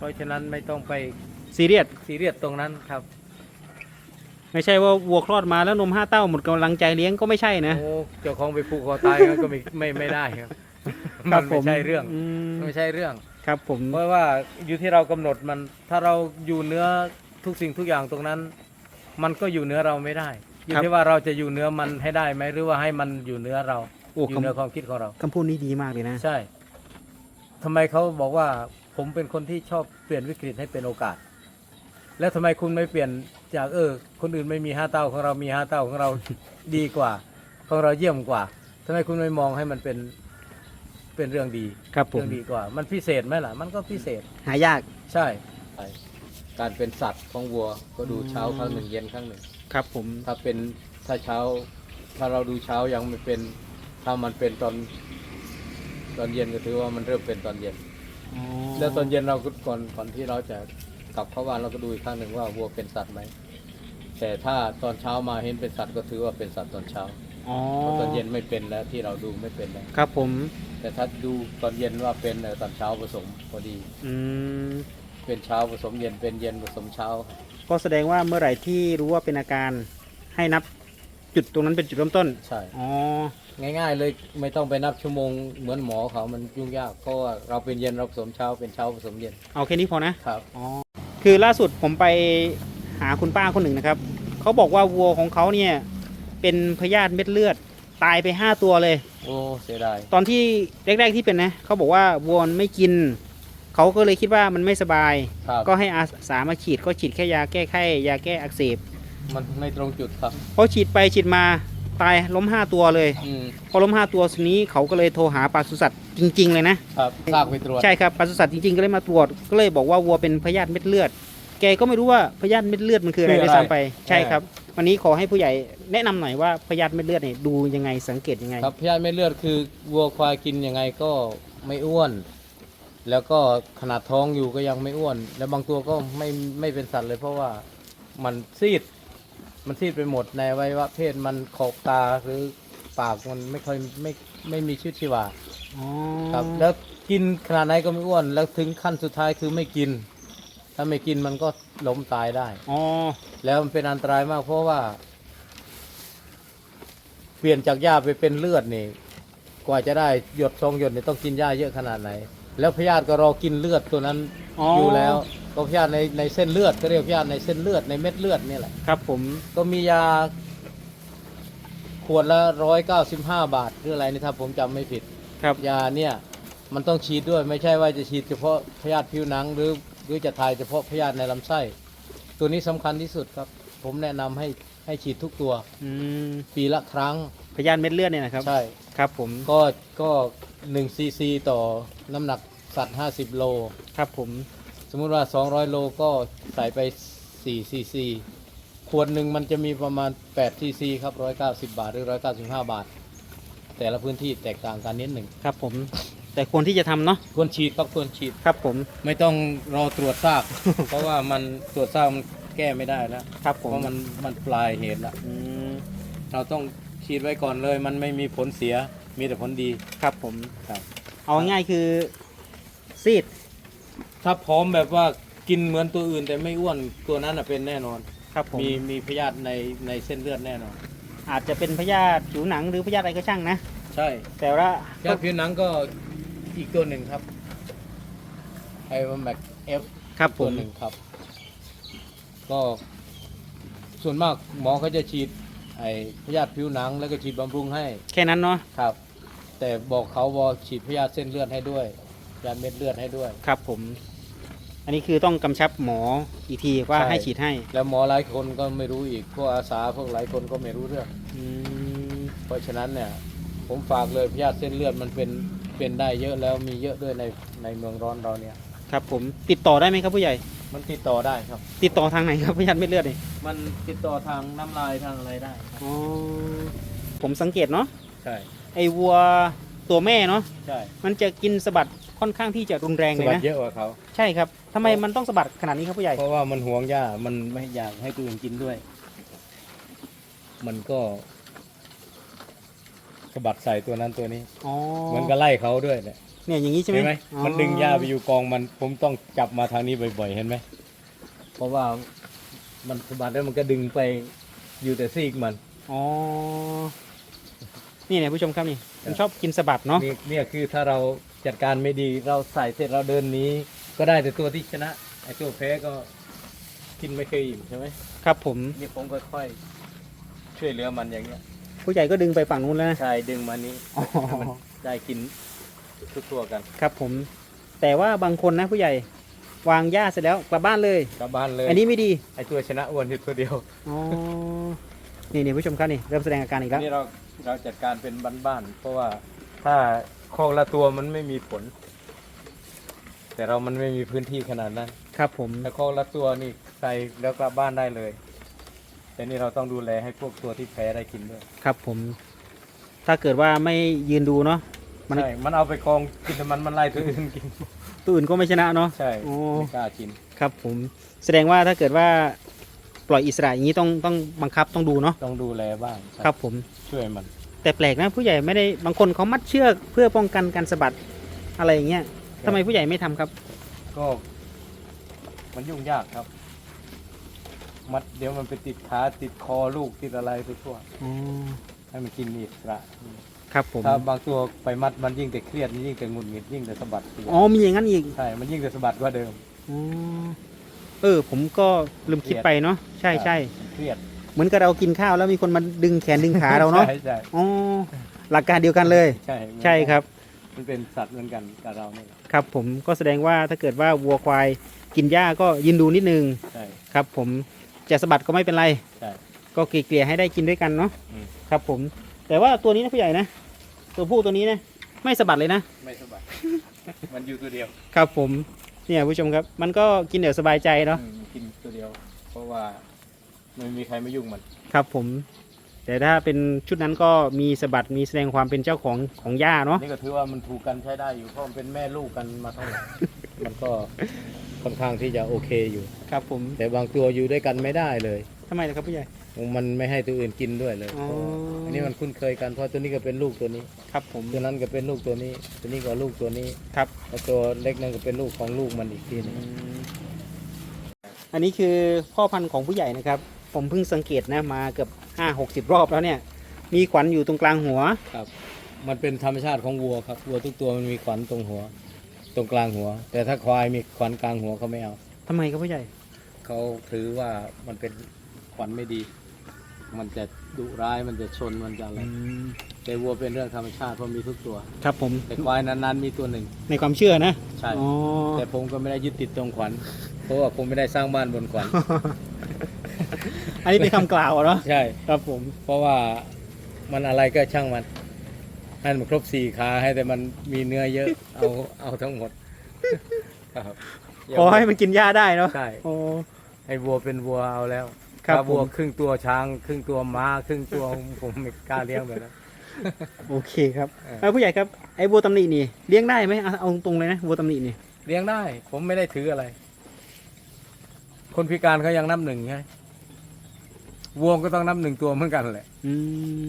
เพราะฉะนั้นไม่ต้องไปซีเรียสซีเรียสตรงนั้นครับ ไม่ใช่ว่าวัวคลอดมาแล้วนมห้าเต้าหมดกำลังใจเลี้ยงก็ไม่ใช่นะ โอ้เจ้าของไปผูกคอตายมันก็ไม่ไม่ไม่ได้ครับครัมันผไม่ใช่เรื่องมไม่ใช่เรื่อง ครับผม เพราะว่าอยู่ที่เรากำหนดมันถ้าเราอยู่เหนื้อทุกสิ่งทุกอย่างตรงนั้น มันก็อยู่เหนือเราไม่ได้อยู่ที่ว่าเราจะอยู่เหนือมันให้ได้ไหมหรือว่าให้มันอยู่เหนือเราโอ้อยู่เหนือความคิดของเราคำพูดนี้ดีมากเลยนะ ใช่ทำไมเขาบอกว่า ผมเป็นคนที่ชอบเปลี่ยนวิกฤตให้เป็นโอกาส แล้วทำไมคุณไม่เปลี่ยนจากเออ คนอื่นไม่มีห้าเต้าของเรามีห้าเต้าของเรา ดีกว่า ของเราเยี่ยมกว่าทำไมคุณไม่มองให้มันเป็นเป็นเรื่องดีครับผม เรื่องดีกว่า มันพิเศษไหมล่ะ มันก็พิเศษหายาก ใช่ การเป็นสัตว์ของวัวก็ดูเช้าครั้งหนึ่งเย็นครั้งหนึ่ง ครับผม ถ้าเป็นถ้าเช้า ถ้าเราดูเช้ายังไม่เป็น ถ้ามันเป็นตอนตอนเย็นก็ถือว่ามันเริ่มเป็นตอนเย็น แล้วตอนเย็นเราก็ก่อนก่อนที่เราจะกลับเข้าบ้านเราก็ดูอีกครั้งหนึ่งว่าวัวเป็นสัตว์ไหมแต่ถ้าตอนเช้ามาเห็นเป็นสัตว์ก็ถือว่าเป็นสัตว์ตอนเช้าอ๋อเพราะตอนเย็นไม่เป็นแล้วที่เราดูไม่เป็นแล้วครับผม แต่ถ้าดูตอนเย็นว่าเป็นเออตอนเช้าผสมพอดี อืม เป็นเช้าผสมเย็นเป็นเย็นผสมเช้า ก็แสดงว่าเมื่อไหร่ที่รู้ว่าเป็นอาการให้นับจุดตรงนั้นเป็นจุดเริ่มต้น ใช่ อ๋อ ง่ายๆ เลยไม่ต้องไปนับชั่วโมงเหมือนหมอเขามันยุ่งยากเพราะว่าเราเป็นเย็นเราผสมเช้าเป็นเช้าผสมเย็นเอาแค่นี้พอนะครับ อ๋อคือล่าสุดผมไปหาคุณป้าคนหนึ่งนะครับเขาบอกว่าวัวของเขาเนี่ย เป็นพยาธิเม็ดเลือด ตายไปห้าตัวเลย โอ้เสียดายตอนที่แรกๆที่เป็นนะเขาบอกว่าวัวมันไม่กินเขาก็เลยคิดว่ามันไม่สบาย ครับก็ให้อาสามาฉีดก็ฉีดแค่ยาแก้ไข้ยาแก้อักเสบมันไม่ตรงจุดครับ พอฉีดไปฉีดมา ตายล้มห้าตัวเลย อืมพอล้มห้าตัวทีนี้เขาก็เลยโทรหาปศุสัตว์จริง ๆ เลยนะ ครับซากไปตรวจ ใช่ครับปศุสัตว์จริงๆก็เลยมาตรวจก็เลยบอกว่าวัวเป็นพยาธิเม็ดเลือด แกก็ไม่รู้ว่าพยาธิเม็ดเลือดมันคืออะไรคือด้อะไรวยซ้ำไป ใช่เออครับ วันนี้ขอให้ผู้ใหญ่แนะนำหน่อยว่าพยาธิเม็ดเลือดเนี่ยดูยังไงสังเกตยังไง ครับพยาธิเม็ดเลือดคือวัวควายกินยังไงก็ไม่อ้วน แล้วก็ขนาดท้องอยู่ก็ยังไม่อ้วน แล้วบางตัวก็ไม่ไม่เป็นสัตว์เลยเพราะว่ามันซีด มันซีดไปหมดในอวัยวะเพศมันขอบตาหรือปากมันไม่ค่อยไม่ไม่มีชีวิตชีวาอ๋อครับ แล้วกินขนาดไหนก็ไม่อ้วน แล้วถึงขั้นสุดท้ายคือไม่กิน ถ้าไม่กินมันก็ล้มตายได้ อ๋อแล้วมันเป็นอันตรายมากเพราะว่า เปลี่ยนจากหญ้าไปเป็นเลือดนี่ กว่าจะได้หยดสองหยดเนี่ยต้องกินหญ้าเยอะขนาดไหน แล้วพยาธิก็รอกินเลือดตัวนั้นอ๋อออยู่แล้ว ก็พยาธิในในเส้นเลือดก็เรียกพยาธิในเส้นเลือดในเม็ดเลือดนี่แหละ ครับผมก็มียา ขวดละร้อยเก้าสิบห้าบาทหรืออะไรนี่ถ้าผมจำไม่ผิด ครับยาเนี่ยมันต้องฉีดด้วยไม่ใช่ว่าจะฉีดเฉพาะพยาธิผิวหนัง หรือหรือจะทายเฉพาะพยาธิในลำไส้ ตัวนี้สำคัญที่สุดครับ ผมแนะนำให้ให้ฉีดทุกตัว อืมปีละครั้งพยาธิเม็ดเลือดเนี่ยนะครับ ใช่ ครับผมก็ก็หนึ่งซีซีต่อน้ำหนักสัตว์50โล ครับผม สมมุติว่า 200 โลก็ใส่ไป4ซีซีขวดหนึ่งมันจะมีประมาณ8ซีซีครับ 190 บาทหรือ 195 บาท แต่ละพื้นที่แตกต่างกันนิดหนึ่งครับผม แต่ควรที่จะทำเนาะควรฉีดครับควรฉีด ครับผมไม่ต้องรอตรวจซาก เพราะว่ามันตรวจซากมันแก้ไม่ได้แล้วครับผเพมราะมันมันปลายเหตุแล้วอืมเราต้องฉีดไว้ก่อนเลย มันไม่มีผลเสียมีแต่ผลดีครับผม ครับ เอาง่ายๆคือซีด ถ้าพร้อมแบบว่ากินเหมือนตัวอื่นแต่ไม่อ้วนตัวนั้นน่ะเป็นแน่นอน ครับผมมีมีพยาธิในในเส้นเลือดแน่นอน อาจจะเป็นพยาธิผิวหนังหรือพยาธิอะไรก็ช่างนะ ใช่แต่ว่าพยาธิผิวหนังก็อีกตัวหนึ่งครับไอวแมกเอฟครับผตัวมหนึ่งครับ ก็ ส่วนมากหมอเขาจะฉีด ไอพยาธิผิวหนัง แล้วก็ฉีดบำรุงให้แค่นั้นเนาะครับ แต่บอกเขาบอกฉีดพยาธิเส้นเลือดให้ด้วย ยาเม็ดเลือดให้ด้วย ครับผม อันนี้คือต้องกำชับหมออีกทีว่าใช่ ให้ฉีดให้แล้วหมอหลายคนก็ไม่รู้อีกพวกอาสาพวกหลายคนก็ไม่รู้เรื่อง อืมเพราะฉะนั้นเนี่ย ผมฝากเลยพยาธิเส้นเลือดมันเป็นเป็นได้เยอะแล้วมีเยอะด้วยในในเมืองร้อนเราเนี่ย ครับผมติดต่อได้ไหมครับผู้ใหญ่ มันติดต่อได้ครับ ติดต่อทางไหนครับพยาธิเม็ดเลือดนี่มันติดต่อทางน้ำลายทางอะไรได้ครับอ๋อผมสังเกตเนาะใช่ไอ้วัวตัวแม่เนาะใช่ มันจะกินสะบัด ค่อนข้างที่จะรุนแรงสเลยบัดนะ เยอะกว่าเขา ใช่ครับทำไมมันต้องสะบัดขนาดนี้ครับผู้ใหญ่ เพราะว่ามันห่วงหญ้ามันไม่อยากให้ตัวอื่นกินด้วย มันก็สะบัดใส่ตัวนั้นตัวนี้อ๋อเหมันก็ไล่เขาด้วยแหละเนี่ยอย่างนี้ใช่ไหมเห็นไหมอ๋อมันดึงหญ้าไปอยู่กองมัน ผมต้องจับมาทางนี้บ่อยๆเห็นไหมเพราะว่ามันสะบัดแล้วมันก็ดึงไปอยู่แต่ซีกมัน อ๋อ นี่เนี่ยผู้ชมครับนี่ มันชอบกินสะบัดเนาะ นี่เนี่ยคือถ้าเรา จัดการไม่ดีเราใส่เสร็จเราเดินหนี้ ก็ได้แต่ตัวที่ชนะไอ้ตัวแพ้ก็กินไม่เคยอิ่มใช่ไหมครับผมนี่ผมค่อยๆช่วยเหลือมันอย่างเงี้ยผู้ใหญ่ก็ดึงไปฝั่งนู้นแล้วนะใช่ดึงมานี้อ๋อให้มันได้กินทั่วๆกันครับผม แต่ว่าบางคนนะผู้ใหญ่วางหญ้าเสร็จแล้วกลับบ้านเลย กลับบ้านเลยอันนี้ไม่ดีไอ้ตัวชนะอ้วนอยู่ตัวเดียวอ๋อนี่นี่ผู้ชมครับนี่เริ่มแสดงอาการอีกแล้ว นี่เราเราจัดการเป็นบ้านๆเพราะว่าถ้า คอกละตัวมันไม่มีผล แต่เรามันไม่มีพื้นที่ขนาดนั้นครับผมถ้าคอกละตัวนี่ใส่แล้วกลับบ้านได้เลย แต่นี่เราต้องดูแลให้พวกตัวที่แพ้ได้กินด้วยครับผม ถ้าเกิดว่าไม่ยืนดูเนาะ มัน ใช่มันเอาไปกองกินแต่มันมันไล่ตัวอื่นกิน ตัวอื่นก็ไม่ชนะเนาะ ใช่โอ้ ไม่กล้ากิน ครับผม แสดงว่าถ้าเกิดว่าปล่อยอิสระอย่างนี้ต้องต้องบังคับต้องดูเนาะ ต้องดูแลบ้างครับผม ช่วยมัน แต่แปลกนะผู้ใหญ่ไม่ได้บางคนเขามัดเชือกเพื่อป้องกันการสะบัดอะไรอย่างเงี้ยทำไมผู้ใหญ่ไม่ทำครับ ก็มันยุ่งยากครับ มัดเดี๋ยวมันไปติดขาติดคอลูกติดอะไรไปทั่วอ๋อให้มันกินอิสระครับผม ถ้าบางตัวไปมัดมันยิ่งแต่เครียดยิ่งแต่หงุดหงิดยิ่งแต่สะบัดตัวอ๋อมีอย่างนั้นอีก ใช่ มันยิ่งแต่สะบัดกว่าเดิม อ๋อเออ ผมก็ลืมคิดไปเนาะใช่ใช่ เครียด เหมือนกับเรากินข้าวแล้วมีคนมาดึงแขนดึงขาเราเนาะใช่ใช่อ๋อหลักการเดียวกันเลย ใช่ใช่ครับ มันเป็นสัตว์เหมือนกันกับเราเนี่ยครับ ผมก็แสดงว่าถ้าเกิดว่าวัวควายกินหญ้าก็ยืนดูนิดนึงใช่ ครับ ผมจะสะบัดก็ไม่เป็นไรใช่ก็เกลี่ยๆให้ได้กินด้วยกันเนาะอืม ครับ ผม แต่ว่าตัวนี้นะผู้ใหญ่นะตัวผู้ตัวนี้นะไม่สะบัดเลยนะ ไม่สะบัดมันอยู่ตัวเดียวครับผมเนี่ยผู้ชมครับ มันก็กินเดี๋ยวสบายใจเนาะอืมมันกินตัวเดียว เพราะว่า ไม่มีใครมายุ่งมัน ครับผม แต่ถ้าเป็นชุดนั้นก็มีสะบัดมีแสดงความเป็นเจ้าของของหญ้าเนาะนี่ก็ถือว่ามันถูกกันใช้ได้อยู่เพราะมันเป็นแม่ลูกกันมาเท่าไหร่ มันก็ค่อนข้างที่จะโอเคอยู่ ครับผมแต่บางตัวอยู่ด้วยกันไม่ได้เลย ทำไมล่ะครับผู้ใหญ่ มันไม่ให้ตัวอื่นกินด้วยเลยอ๋ออันนี้มันคุ้นเคยกันเพราะตัวนี้ก็เป็นลูกตัวนี้ ครับผมตัวนั้นก็เป็นลูกตัวนี้ ตัวนี้ก็ลูกตัวนี้ครับแล้วตัวเล็กนั่นก็เป็นลูกของลูกมันอีกทีหนึงอันนี้คือพ่อพันธุ์ของผู้ใหญ่นะครับ ผมเพิ่งสังเกตนะมาเกือบห้าหกสิบรอบแล้วเนี่ย มีขวัญอยู่ตรงกลางหัว ครับ มันเป็นธรรมชาติของวัวครับวัวทุกตัวมันมีขวัญตรงหัว ตรงกลางหัว แต่ถ้าควายมีขวัญกลางหัวเขาไม่เอาทำไมครับผู้ใหญ่ เขาถือว่ามันเป็นขวัญไม่ดี มันจะดุร้ายมันจะชนมันจะอะไรแต่วัวเป็นเรื่องธรรมชาติเพราะมีทุกตัว ครับผมแต่ควายนานๆมีตัวหนึ่ง ในความเชื่อนะใช่อ๋อแต่ผมก็ไม่ได้ยึดติดตรงขวัญเพราะว่าผมไม่ได้สร้างบ้านบนขวัญ อันนี้เป็นคำกล่าวเนาะใช่ ครับผม เพราะว่ามันอะไรก็ช่างมัน ให้มันครบสี่ขาให้แต่มันมีเนื้อเยอะ เอาเอาทั้งหมดครับขอให้มันกินหญ้าได้เนาะใช่โอ้ ให้วัวเป็นวัวเอาแล้วครับถ้าวัวผม ครึ่งตัวช้างครึ่งตัวม้าครึ่งตัวผมไม่กล้าเลี้ยงแบบนั้น โอเคครับเออ แล้วผู้ใหญ่ครับไอ้วัวตำหนินี่เลี้ยงได้ไหมเอาเอาตรงๆเลยนะวัวตำหนินี่เลี้ยงได้ ผมไม่ได้ถืออะไร คนพิการเขายังนับหนึ่งใช่ วัวก็ต้องนับหนึ่งตัวเหมือนกันแหละอื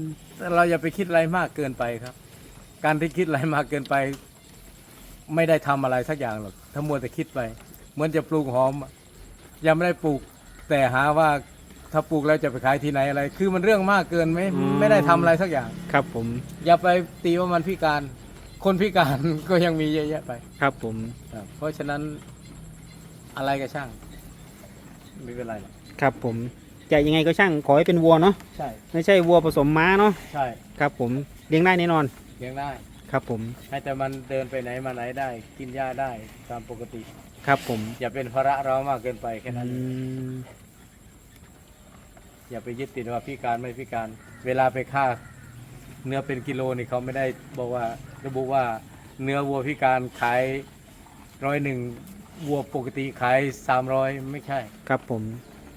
มแต่เราอย่าไปคิดอะไรมากเกินไปครับ การที่คิดอะไรมากเกินไป ไม่ได้ทำอะไรสักอย่างหรอกถ้ามัวแต่คิดไป เหมือนจะปลูกหอมอะยังไม่ได้ปลูก แต่หาว่าถ้าปลูกแล้วจะไปขายที่ไหนอะไร คือมันเรื่องมากเกินไม่ไม่ได้ทำอะไรสักอย่าง ครับผมอย่าไปตีว่ามันพิการ คนพิการ ก็ยังมีเยอะแยะไป ครับผมครับเพราะฉะนั้นอะไรก็ช่าง ไม่เป็นไรหรอก ครับผม จะยังไงก็ช่างขอให้เป็นวัวเนาะใช่ไม่ใช่วัวผสมม้าเนาะใช่ครับผมเลี้ยงได้แน่นอนเลี้ยงได้ครับผมให้แต่มันเดินไปไหนมาไหนได้ กินหญ้าได้ตามปกติ ครับผมอย่าเป็นภาระเรามากเกินไปแค่นั้นอืมอย่าไปยึดติดว่าพิการไม่พิการ เวลาไปฆ่า เนื้อเป็นกิโลนี่เขาไม่ได้บอกว่าระบุว่าเนื้อวัวพิการขายร้อยหนึ่งวัวปกติขายสามร้อยไม่ใช่ ครับผม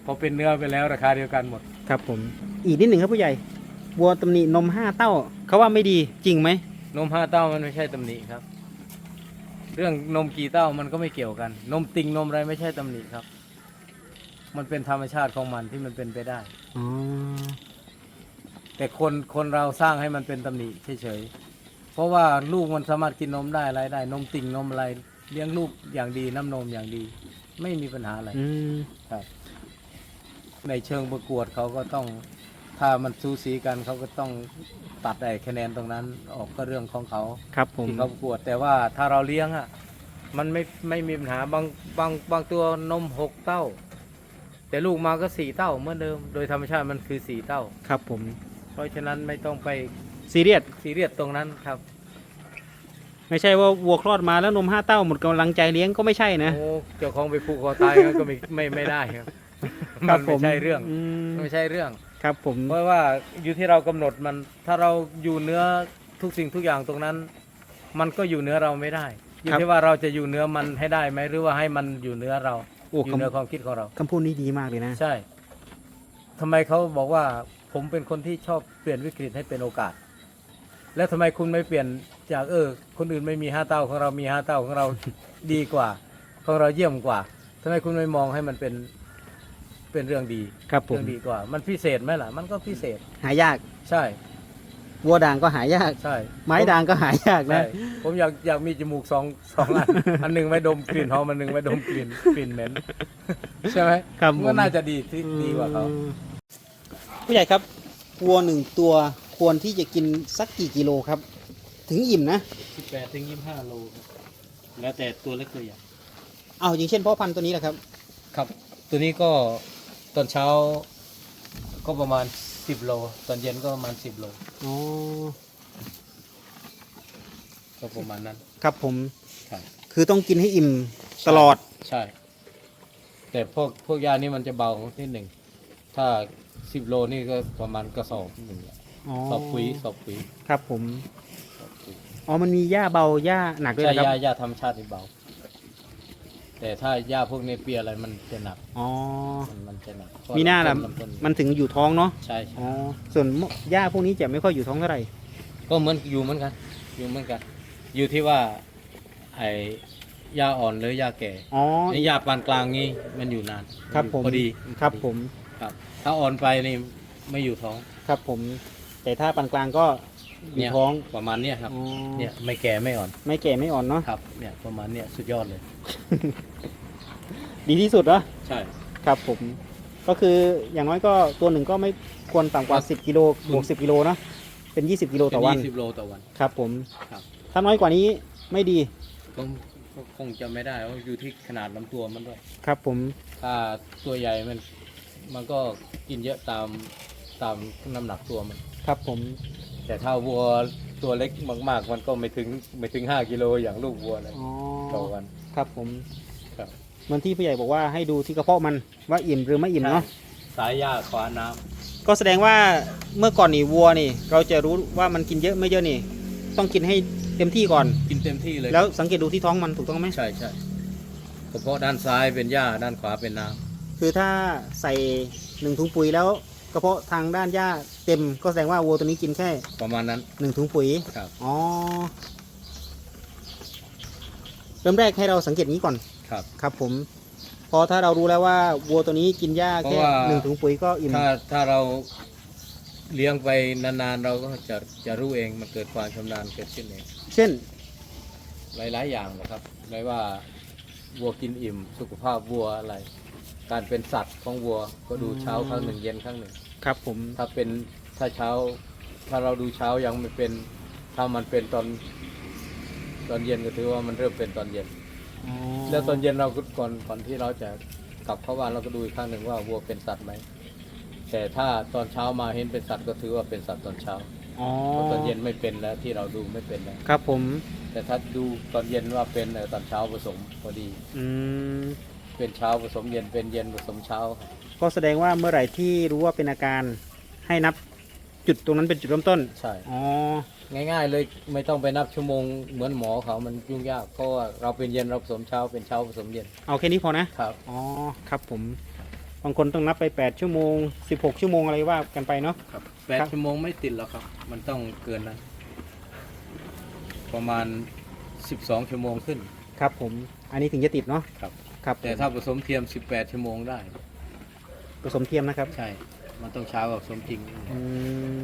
พอเป็นเนื้อไปแล้วราคาเดียวกันหมด ครับผม อีกนิดหนึ่งครับผู้ใหญ่วัวตำหนินมห้าเต้าเขาว่าไม่ดีจริงไหมนมห้าเต้ามันไม่ใช่ตำหนิครับ เรื่องนมกี่เต้ามันก็ไม่เกี่ยวกัน นมติงนมอะไรไม่ใช่ตำหนิครับ มันเป็นธรรมชาติของมันที่มันเป็นไปได้ อ๋อแต่คนคนเราสร้างให้มันเป็นตำหนิเฉยเพราะว่าลูกมันสามารถกินนมได้อะไรได้ นมติ่งนมอะไร เลี้ยงลูกอย่างดีน้ำนมอย่างดี ไม่มีปัญหาอะไรอืม ครับ ในเชิงประกวดเขาก็ต้องถ้ามันสูสีกันเขาก็ต้องตัดไอ้คะแนนตรงนั้นออกก็เรื่องของเขาครับผมที่เขาประกวดแต่ว่าถ้าเราเลี้ยงอะมันไม่ไม่มีปัญหาบางบางบางตัวนมหกเต้า แต่ลูกมาก็สี่เต้าเหมือนเดิม โดยธรรมชาติมันคือสี่เต้า ครับผม เพราะฉะนั้นไม่ต้องไปซีเรียสซีเรียสตรงนั้นครับ ไม่ใช่ว่าวัวคลอดมาแล้วนมห้าเต้าหมดกำลังใจเลี้ยงก็ไม่ใช่นะโอ้เจ้าของไปผูกคอตายงั้นก็ไม่ไม่ไม่ได้ครับ ครัมันผไม่ใช่เรื่องมไม่ใช่เรื่อง ครับผมเพราะว่าอยู่ที่เรากำหนดมันถ้าเราอยู่เหนื้อทุกสิ่งทุกอย่างตรงนั้น มันก็อยู่เหนือเราไม่ได้อยู่ที่ว่าเราจะอยู่เหนือมันให้ได้ไหมหรือว่าให้มันอยู่เหนือเราโอ้อยู่เหนือความคิดของเราคำพูดนี้ดีมากเลยนะ ใช่ทำไมเขาบอกว่าผมเป็นคนที่ชอบเปลี่ยนวิกฤตให้เป็นโอกาส แล้วทำไมคุณไม่เปลี่ยนจากเออ คนอื่นไม่มีห้าเต้าของเรามีห้าเต้าของเรา ดีกว่า ของเราเยี่ยมกว่าทำไมคุณไม่มองให้มันเป็น เป็นเรื่องดีครับผม เรื่องดีกว่า มันพิเศษไหมล่ะ มันก็พิเศษ หายากใช่วัวด่างก็หายาก ใช่ไม้ด่างก็หายากใช่นะ ผมอยากอยากมีจมูกสองสองอัน อันหนึ่งไว้ดมกลิ่นหอมอันหนึ่งไว้ดมกลิ่นกลิ่นเหม็นใช่ไหมครับมันผก็มน่าจะดีที่ดีกว่าเขาอืมผู้ใหญ่ครับวัวหนึ่งตัวควรที่จะกินสักกี่กิโลครับ ถึงอิ่มนะ สิบแปดถึงยี่สิบห้าโลครับแล้วแต่ตัวเล็กตัวใหญ่เอาอย่างเช่นพ่อพันธุ์ตัวนี้แหละครับ ครับ ตัวนี้ก็ ตอนเช้าก็ประมาณสิบโล ตอนเย็นก็ประมาณสิบโลอ๋อก็ประมาณนั้นครับผม ครับคือต้องกินให้อิ่มตลอด ใช่ แต่พวกพวกยานี่มันจะเบานิดหนึ่ง ถ้าสิบโลนี่ก็ประมาณกระสอบหนึ่งแหละอ๋อสอบปุ๋ยสอบปุ๋ยครับผม สอบปุ๋ยอ๋อมันมีหญ้าเบาหญ้าหนักด้วยใช่นะครับ ยายาธรรมชาตินี่เบา แต่ถ้ายาพวกเนเปียอะไรมันจะหนักอ๋อ มันมันจะหนักมีหน้าละลำต้นมันถึงอยู่ท้องเนาะใช่ใช่อ๋อส่วนหญ้าพวกนี้จะไม่ค่อยอยู่ท้องเท่าไหร่ก็เหมือนอยู่เหมือนกัน อยู่เหมือนกัน อยู่ที่ว่าไอ้ยาอ่อนหรือยาแก่อ๋อ ไอ้ยาปานกลางนี่มันอยู่นานครับผม พอดีครับผม ครับ ถ้าอ่อนไปนี่ไม่อยู่ท้อง ครับผม แต่ถ้าปานกลางก็ อยู่เนี่ยท้องประมาณเนี้ยครับ อ๋อเนี่ยไม่แก่ไม่อ่อนไม่แก่ไม่อ่อนเนาะ ครับ เนี่ยประมาณเนี้ยสุดยอดเลย ดีที่สุดเนาะใช่ ครับผม ก็คืออย่างน้อยก็ตัวหนึ่งก็ไม่ควรต่ำกว่า10กิโลบวก10กิโลเนาะ เป็น 20กิโลต่อวัน ยี่สิบโลต่อวัน ครับผม ครับ ถ้าน้อยกว่านี้ไม่ดี ก็ก็คงจะไม่ได้เพราะอยู่ที่ขนาดลำตัวมันด้วย ครับผม ถ้าตัวใหญ่มันมันก็กินเยอะตามตามน้ำหนักตัวมัน ครับผม แต่ถ้าวัวตัวเล็กมาก ๆ มันก็ไม่ถึงไม่ถึงห้ากิโลอย่างลูกวัวเลยอ๋อต่อวัน ครับผมครับ เหมือนที่ผู้ใหญ่บอกว่าให้ดูที่กระเพาะมันว่าอิ่มหรือไม่อิ่มเนาะ สายยาขวาน้ำก็แสดงว่าเมื่อก่อนนี่วัวนี่ เราจะรู้ว่ามันกินเยอะไม่เยอะนี่ ต้องกินให้เต็มที่ก่อน กินเต็มที่เลยแล้วสังเกตดูที่ท้องมันถูกต้องไหมใช่ใช่กระเพาะด้านซ้ายเป็นหญ้าด้านขวาเป็นน้ำคือถ้าใส่หนึ่งถุงปุ๋ยแล้ว กระเพาะทางด้านหญ้าเต็มก็แสดงว่าวัวตัวนี้กินแค่ประมาณนั้น หนึ่งถุงปุ๋ยครับ อ๋อ เริ่มแรกให้เราสังเกตนี้ก่อน ครับ ครับผม พอถ้าเรารู้แล้วว่าวัวตัวนี้กินหญ้าเพราะแค่ว่า หนึ่งถุงปุ๋ยก็อิ่ม ถ้าถ้าเราเลี้ยงไปนานๆ เราก็จะจะรู้เองมันเกิดความชำนาญเกิดขึ้นเองเช่น หลายๆอย่างนะครับไม่ว่าวัวกินอิ่ม สุขภาพวัวอะไร การเป็นสัตว์ของวัวก็ดูเช้าครั้งหนึ่งเย็นครั้งหนึ่ง ครับผม ถ้าเป็นถ้าเช้า ถ้าเราดูเช้ายังไม่เป็น ถ้ามันเป็นตอน ตอนเย็นก็ถือว่ามันเริ่มเป็นตอนเย็นอ๋อแล้วตอนเย็นเราก็ก่อนก่อนที่เราจะกลับเข้าบ้านเราก็ดูอีกครั้งหนึ่งว่าวัวเป็นสัตว์ไหมแต่ถ้าตอนเช้ามาเห็นเป็นสัตว์ก็ถือว่าเป็นสัตว์ตอนเช้าอ๋อเพราะตอนเย็นไม่เป็นแล้วที่เราดูไม่เป็นแล้วครับผม แต่ถ้าดูตอนเย็นว่าเป็นเออตอนเช้าผสมพอดี อืม เป็นเช้าผสมเย็นเป็นเย็นผสมเช้า ก็แสดงว่าเมื่อไหร่ที่รู้ว่าเป็นอาการให้นับจุดตรงนั้นเป็นจุดเริ่มต้น ใช่ อ๋อ ง่าย ๆ เลยไม่ต้องไปนับชั่วโมงเหมือนหมอเขามันยุ่งยากเพราะว่าเราเป็นเย็นเราผสมเช้าเป็นเช้าผสมเย็นเอาแค่นี้พอนะ ครับ อ๋อ ครับผม บางคนต้องนับไป 8 ชั่วโมง 16 ชั่วโมงอะไรว่ากันไปเนาะ ครับแปดครับ ชั่วโมงไม่ติดหรอกครับ มันต้องเกินนั้นประมาณสิบสองชั่วโมงขึ้น ครับผม อันนี้ถึงจะติดเนาะครับ ครับแต่ถ้าผสมเทียมสิบแปดชั่วโมงได้ ผสมเทียมนะครับ ใช่ มันต้องเช้ากับผสมจริง อืม